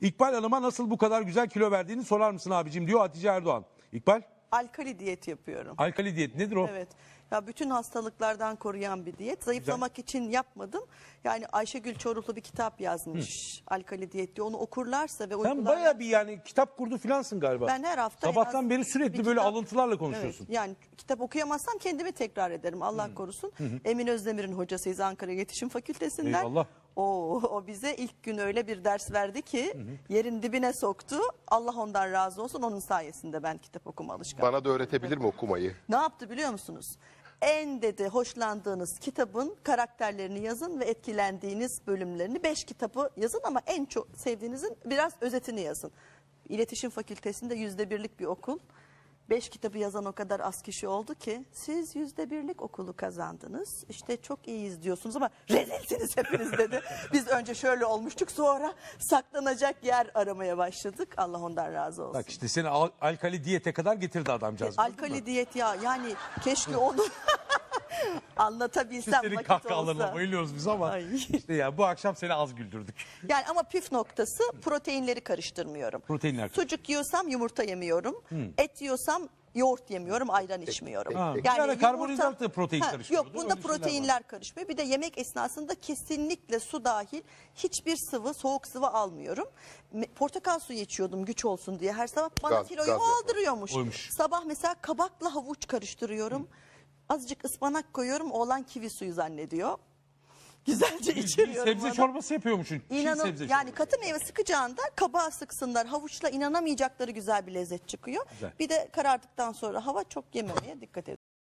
İkbal Hanım'a nasıl bu kadar güzel kilo verdiğini sorar mısın abicim diyor Hatice Erdoğan. İkbal Alkali diyet yapıyorum. alkali diyet nedir o? Evet. Ya bütün hastalıklardan koruyan bir diyet. Zayıflamak için yapmadım. Yani Ayşegül Çoruhlu bir kitap yazmış. Alkali diyet diye. Onu okurlarsa ve Sen uygularlar. baya bir yani kitap kurdu filansın galiba. Ben her hafta en Sabahtan az beri bir sürekli böyle kitap- alıntılarla konuşuyorsun. Evet, yani kitap okuyamazsam kendimi tekrar ederim Allah korusun. Emin Özdemir'in hocasıyız Ankara İletişim Fakültesinden. Eyvallah. O, o bize ilk gün öyle bir ders verdi ki yerin dibine soktu. Allah ondan razı olsun. Onun sayesinde ben kitap okuma alışkanlığı. Bana da öğretebilir mi okumayı? Ne yaptı biliyor musunuz? En dedi hoşlandığınız kitabın karakterlerini yazın ve etkilendiğiniz bölümlerini. Beş kitabı yazın ama en çok sevdiğinizin biraz özetini yazın. İletişim Fakültesinde yüzde birlik bir okul. Beş kitabı yazan o kadar az kişi oldu ki siz yüzde birlik okulu kazandınız. İşte çok iyiyiz diyorsunuz ama rezilsiniz hepiniz dedi. Biz önce şöyle olmuştuk sonra saklanacak yer aramaya başladık. Allah ondan razı olsun. Bak işte seni al- alkali diyete kadar getirdi adamcağız. mü? Alkali diyet ya yani keşke onu anlatabilsem Senin vakit kahkahalarına olsa. bayılıyoruz biz ama Ay. işte ya bu akşam seni az güldürdük. Yani ama püf noktası proteinleri karıştırmıyorum. Proteinler. Sucuk yiyorsam yumurta yemiyorum. Et yiyorsam yoğurt yemiyorum, ayran içmiyorum. Ha, bir ara karbonhidrat da protein karıştırıyordu, Yok bunda öyle şeyler proteinler karışmıyor. Bir de yemek esnasında kesinlikle su dahil hiçbir sıvı, soğuk sıvı almıyorum. Me- Portakal suyu içiyordum güç olsun diye her sabah. Bana Gaz- kiloyu gaz yapar. aldırıyormuş. Oymuş. Sabah mesela kabakla havuç karıştırıyorum. Azıcık ıspanak koyuyorum. Oğlan kivi suyu zannediyor. Güzelce içiriyorum. sebze ona. çorbası yapıyormuşsun. Çiğ İnanın sebze yani çorbası. katı meyve sıkacağında kabağa sıksınlar. Havuçla inanamayacakları güzel bir lezzet çıkıyor. Güzel. Bir de karardıktan sonra hava çok yememeye dikkat edin.